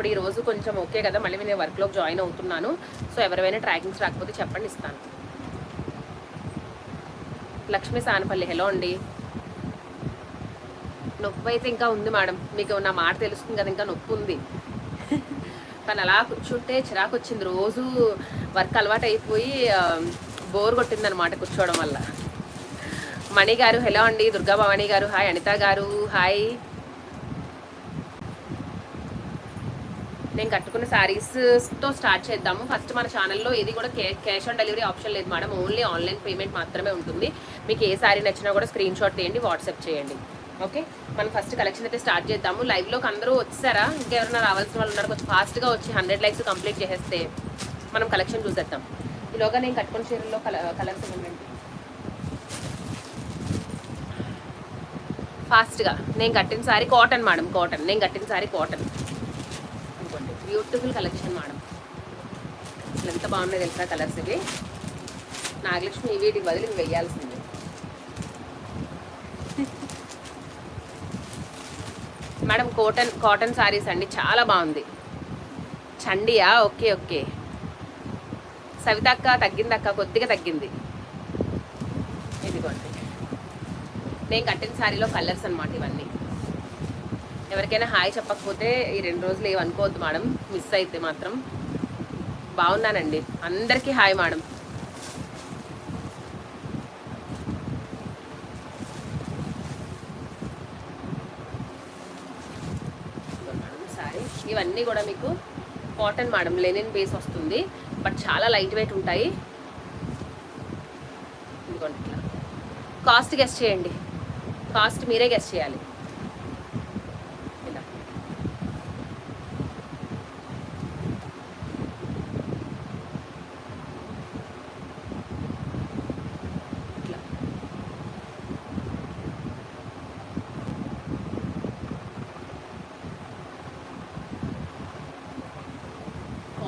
ఇప్పుడు ఈ రోజు కొంచెం ఓకే కదా మళ్ళీ నేను వర్క్లోకి జాయిన్ అవుతున్నాను. సో ఎవరైనా ట్రాకింగ్స్ రాకపోతే చెప్పండి ఇస్తాను. లక్ష్మీ సానపల్లి హలో అండి. నొప్పి అయితే ఇంకా ఉంది మేడం. మీకు నా మాట తెలుస్తుంది కదా ఇంకా నొప్పి ఉంది. కానీ అలా కూర్చుంటే చిరాకు వచ్చింది. రోజు వర్క్ అలవాటు అయిపోయి బోర్ కొట్టింది అనమాట కూర్చోవడం వల్ల. మణి గారు హలో అండి. దుర్గా భవానీ గారు హాయ్ అనిత గారు హాయ్ నేను కట్టుకున్న శారీస్తో స్టార్ట్ చేద్దాము. ఫస్ట్ మన ఛానల్లో ఇది కూడా క్యాష్ ఆన్ డెలివరీ ఆప్షన్ లేదు మేడం ఓన్లీ ఆన్లైన్ పేమెంట్ మాత్రమే ఉంటుంది. మీకు ఏ శారీ నచ్చినా కూడా స్క్రీన్ షాట్ తీయండి వాట్సాప్ చేయండి. ఓకే మనం ఫస్ట్ కలెక్షన్ అయితే స్టార్ట్ చేద్దాము. లైవ్లోకి అందరూ వచ్చారా? ఇంకెవరైనా రావాల్సిన వాళ్ళు ఉన్నారు? కొంచెం ఫాస్ట్గా వచ్చి హండ్రెడ్ లైక్స్ కంప్లీట్ చేసేస్తే మనం కలెక్షన్ చూసేద్దాం. ఈలోగా నేను కట్టుకున్న చీరల్లో కల కలర్స్ ఇవ్వండి ఫాస్ట్గా నేను కట్టిన సారీ కాటన్ మేడం కాటన్ నేను కట్టిన sari cotton beautiful collection madam. అసలు ఎంత బాగున్నాయి తెలుసా కలర్స్ ఇవి? నాగలక్ష్మి వీటికి బదులు ఇవి వెయ్యాల్సింది. మేడం కాటన్ కాటన్ సారీస్ అండి చాలా బాగుంది. చండియా? Okay okay. సవితక్క తగ్గిందక్క కొద్దిగా తగ్గింది. ఇదిగోండి. నేను కట్టిన శారీలో కలర్స్ అనమాట ఇవన్నీ. ఎవరికైనా హాయ్ చెప్పకపోతే ఈ రెండు రోజులు ఏమి అనుకోవద్దు మేడం. మిస్ అయితే మాత్రం. బాగున్నానండి. అందరికీ హాయ్ మేడం సారీ. ఇవన్నీ కూడా మీకు కాటన్ మేడం లెనిన్ బేస్ వస్తుంది. బట్ చాలా లైట్ వెయిట్ ఉంటాయి. ఇదిగోండి ఇట్లా. కాస్ట్ గెస్ట్ చేయండి. కాస్ట్ మీరే గెస్ట్ చేయాలి.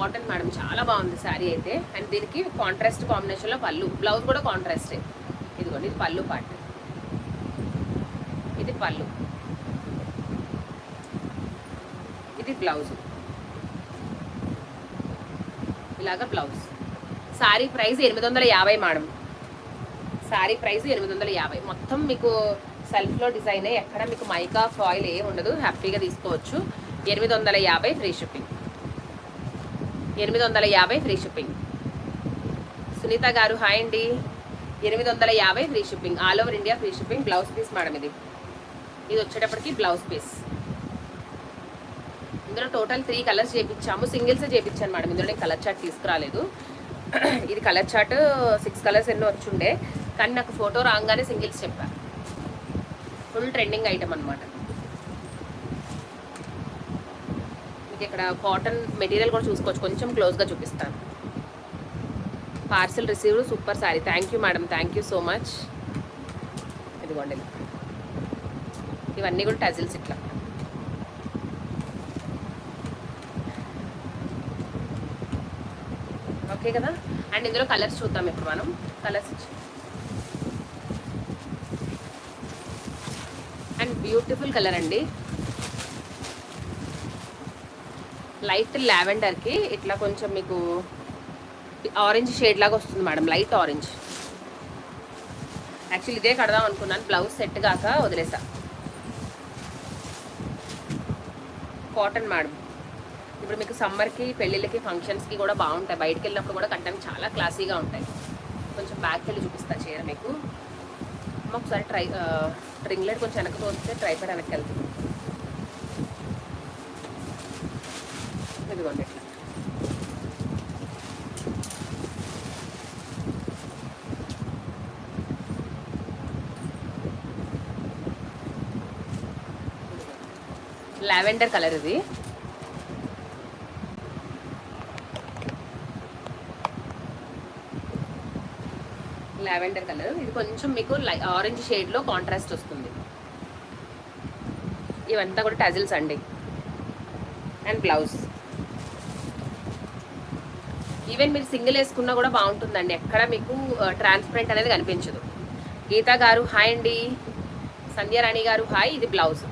కాటన్ మేడం చాలా బాగుంది శారీ అయితే. అండ్ దీనికి కాంట్రాస్ట్ కాంబినేషన్లో పళ్ళు. బ్లౌజ్ కూడా కాంట్రాస్టే ఇదిగోండి ఇది పళ్ళు పార్ట్ ఇది పళ్ళు. ఇది బ్లౌజ్ ఇలాగ బ్లౌజ్ శారీ ప్రైస్ ఎనిమిది వందల యాభై మేడం. శారీ ప్రైస్ ఎనిమిది వందల యాభై. మొత్తం మీకు సెల్ఫ్లో డిజైన్ ఎక్కడ మీకు మైకా ఫాయిల్ ఏ ఉండదు. హ్యాపీగా తీసుకోవచ్చు. ఎనిమిది వందల యాభై ఫ్రీ షిప్పింగ్ ఎనిమిది వందల యాభై ఫ్రీ షిప్పింగ్. సునీత గారు హాయ్ అండి. ఎనిమిది వందల యాభై free shipping. All over India free shipping blouse piece madam ఇది. ఇది వచ్చేటప్పటికి బ్లౌజ్ పీస్. ఇందులో టోటల్ త్రీ కలర్స్ చేయించాము సింగిల్స్ చేయించాను మేడం. ఇందులో నేను కలర్ చార్ట్ తీసుకురాలేదు. ఇది కలర్ చార్ట్ సిక్స్ కలర్స్ ఎన్నో వచ్చిండే. కానీ నాకు ఫోటో రాగానే సింగిల్స్ చెప్పాను ఫుల్ ట్రెండింగ్ ఐటమ్ అనమాట మనకి ఇక్కడ కాటన్ మెటీరియల్ కూడా చూసుకోవచ్చు. కొంచెం క్లోజ్గా చూపిస్తాను. Parcel receive super sari thank you madam thank you so much ఇదిగోండి. ఇవన్నీ కూడా టజిల్స్ ఇట్లా. ఓకే కదా? అండ్ ఇందులో కలర్స్ చూద్దాం ఇప్పుడు మనం. కలర్స్ అండ్ బ్యూటిఫుల్ కలర్ అండి. లైట్ లావెండర్కి ఇట్లా కొంచెం మీకు ఆరెంజ్ షేడ్ లాగా వస్తుంది మేడం లైట్ ఆరెంజ్. యాక్చువల్లీ ఇదే కడదాం అనుకున్నాను బ్లౌజ్ సెట్ కాక వదిలేసా. Cotton madam. ఇప్పుడు మీకు సమ్మర్కి పెళ్ళిళ్ళకి ఫంక్షన్స్కి కూడా బాగుంటాయి. బయటకు వెళ్ళినప్పుడు కూడా కట్టడానికి చాలా క్లాసీగా ఉంటాయి. కొంచెం బ్యాక్ వెళ్ళి చూపిస్తా చీర మీకు. అమ్మ ఒకసారి ట్రై రింగ్లెట్ కొంచెం వెనక్కి వస్తే ట్రైపర్ వెనక్కి వెళ్తుంది. ఇదిగోండి ఇట్లా. లావెండర్ కలర్ ఇది. Lavender colour. ఇది కొంచెం మీకు ఆరెంజ్ షేడ్లో కాంట్రాస్ట్ వస్తుంది. ఇవంతా కూడా టజిల్స్ అండి. అండ్ బ్లౌజ్ ఈవెన్ మీరు సింగిల్ వేసుకున్నా కూడా బాగుంటుందండి. ఎక్కడ మీకు ట్రాన్స్పరెంట్ అనేది కనిపించదు. గీతా గారు హాయ్ అండి. సంధ్యారాణి గారు హాయ్ ఇది బ్లౌజ్